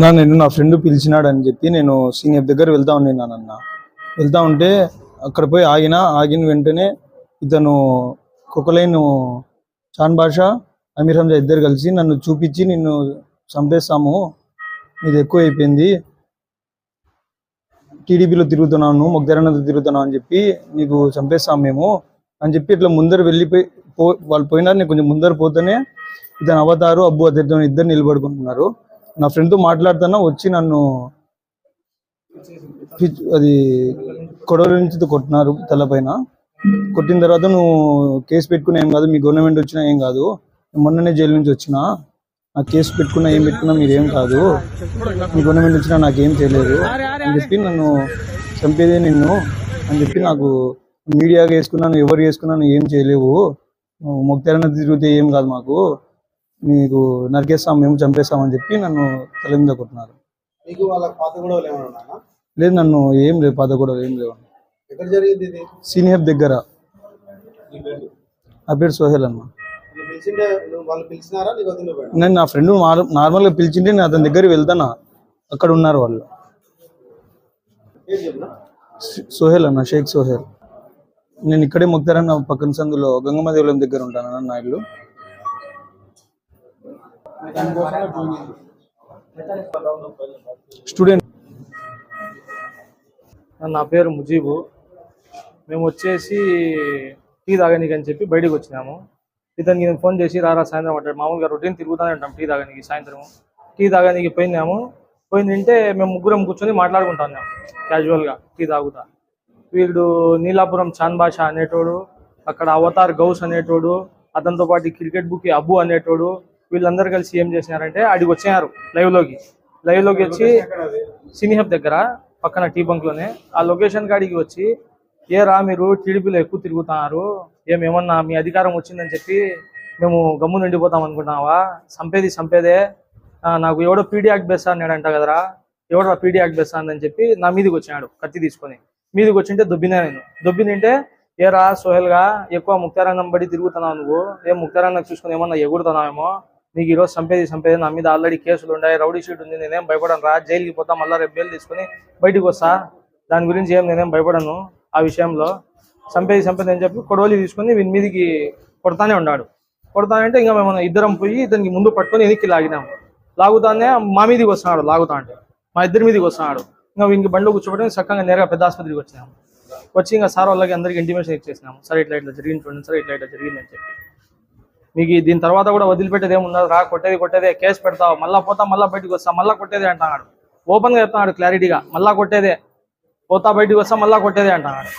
నా నేను నా ఫ్రెండ్ పిలిచినాడు అని చెప్పి నేను సీనియర్ దగ్గర వెళ్తా ఉన్నానన్న వెళ్తా ఉంటే అక్కడ పోయి ఆగిన ఆగిన వెంటనే ఇతను కుకలైన్ చాన్ బాషా అమీర్ హంజా ఇద్దరు కలిసి నన్ను చూపించి నిన్ను చంపేస్తాము ఇది ఎక్కువ అయిపోయింది టీడీపీలో తిరుగుతున్నాను మొగ్దరన్నతో తిరుగుతున్నావు అని చెప్పి నీకు చంపేస్తాం మేము. అని చెప్పి ఇట్లా ముందర వెళ్ళిపోయి పో వాళ్ళు పోయినారు. నేను కొంచెం ముందర పోతేనే ఇతను అవతారు అబ్బు అతను ఇద్దరు నిలబడుకుంటున్నారు. నా ఫ్రెండ్తో మాట్లాడుతున్నా వచ్చి నన్ను అది కొడవల నుంచి కొట్టినారు తలపైన. కొట్టిన తర్వాత నువ్వు కేసు పెట్టుకున్నా ఏం కాదు మీ గవర్నమెంట్ వచ్చినా ఏం కాదు మొన్ననే జైలు నుంచి వచ్చినా నాకు కేసు పెట్టుకున్నా ఏం పెట్టుకున్నా మీరేం కాదు మీ గవర్నమెంట్ వచ్చినా నాకేం చేయలేదు అని చెప్పి నన్ను చంపేదే నిన్ను అని చెప్పి నాకు మీడియాగా వేసుకున్నాను ఎవరు వేసుకున్నాను ఏం చేయలేవు. మొక్తారన్న తిరిగితే ఏం కాదు మాకు. నీకు నరికేస్తాం మేము చంపేస్తాం అని చెప్పి నన్ను తల మీద కొట్టినారు. లేదు నన్ను ఏం లేవు పాత కూడా ఏం లేవు. సీనియర్ దగ్గర. నా పేరు సోహెల్ అన్న. నేను నా ఫ్రెండ్ నార్మల్గా పిలిచింటే నేను అతని దగ్గర వెళ్తానా? అక్కడ ఉన్నారు వాళ్ళు. సోహెల్ అన్న షేక్ సోహెల్. నేను ఇక్కడే ముక్తారన్న పక్కన సందులో గంగమ్మ దేవాలయం దగ్గర ఉంటాను అన్న నా ఇల్లు. స్టూడెంట్. నా పేరు ముజీబు. మేము వచ్చేసి టీ తాగనీకి అని చెప్పి బయటకు వచ్చినాము. ఇతనికి నేను ఫోన్ చేసి రారా సాయంత్రం అంటాడు మామూలుగా రొటీన్ తిరుగుతూనే ఉంటాం టీ తాగనీకి సాయంత్రం టీ తాగనీకి పోయినాము. పోయిందంటే మేము ముగ్గురం కూర్చొని మాట్లాడుకుంటున్నాం క్యాజువల్గా టీ తాగుతా. వీడు నీలాపురం చాన్ భాష అనేటోడు అక్కడ అవతార్ గౌస్ అనేటోడు అతనితో పాటు క్రికెట్ బుక్ అబ్బు అనేటోడు వీళ్ళందరూ కలిసి ఏం చేసినారంటే అడిగి వచ్చారు లైవ్లోకి. లైవ్లోకి వచ్చి సినీ హబ్ దగ్గర పక్కన టీ బంక్లోనే. ఆ లొకేషన్ కాడికి వచ్చి ఏ రా మీరు టీడీపీలో ఎక్కువ తిరుగుతున్నారు ఏమేమన్నా మీ అధికారం వచ్చిందని చెప్పి మేము గమ్ము నిండిపోతాం అనుకుంటున్నావా? సంపేది సంపేదే నాకు ఎవడో పీడీ యాక్ట్ బెస్తా అన్నాడంట కదరా ఎవడో పీడీ యాక్ట్ బెస్తా అని చెప్పి నా మీదకి వచ్చినాడు కత్తి తీసుకొని. మీదకి వచ్చింటే దొబ్బినా నేను. ఏ ఏరా సోహెల్గా ఎక్కువ ముక్తారంగం పడి తిరుగుతున్నావు నువ్వు. ఏం ముక్తారంగం చూసుకుని ఏమన్నా ఎగురుతున్నావేమో? నీకు ఈరోజు సంపేది సంపేది నా మీద ఆల్రెడీ కేసులు ఉన్నాయి. రౌడీ షీట్ ఉంది. నేనేం భయపడను రా. జైలుకి పోతా మళ్ళీ రేపు బెయిల్ తీసుకుని బయటికి వస్తా. దాని గురించి ఏం నేనేం భయపడను ఆ విషయంలో. సంపేది సంపేది అని చెప్పి కొడవలి తీసుకుని వీని మీదికి కొడతానే ఉన్నాడు. కొడతానంటే ఇంకా మేము ఇద్దరం పోయి ఇతనికి ముందు పట్టుకొని వెనక్కి లాగినాము. లాగుతానే మా మీదకి వస్తున్నాడు లాగుతా అంటే. మా ఇద్దరి మీదకి వస్తున్నాడు. ఇంకా వీనికి బండిలో కూర్చోబెట్టి చక్కగా నేరుగా పెద్ద ఆసుపత్రికి వచ్చినాము. వచ్చి ఇంకా సార్ వాళ్ళకి అందరికి ఇంటిమేషన్ ఇచ్చేసినాము. సరే ఇట్లా ఇట్లా జరిగింది చూడండి సరే ఇట్లా ఇట్లా జరిగింది అని చెప్పి. మీకు దీని తర్వాత కూడా వదిలిపెట్టేది ఏముండదు రా కొట్టేది కొట్టేదే కేసు పెడతావు మళ్ళా పోతా మళ్ళీ బయటకు వస్తా మళ్ళీ కొట్టేదే అంటున్నాడు. ఓపెన్గా చెప్తున్నాడు క్లారిటీగా మళ్ళీ కొట్టేదే పోతా బయటకు వస్తా మళ్ళీ కొట్టేదే అంటున్నాడు.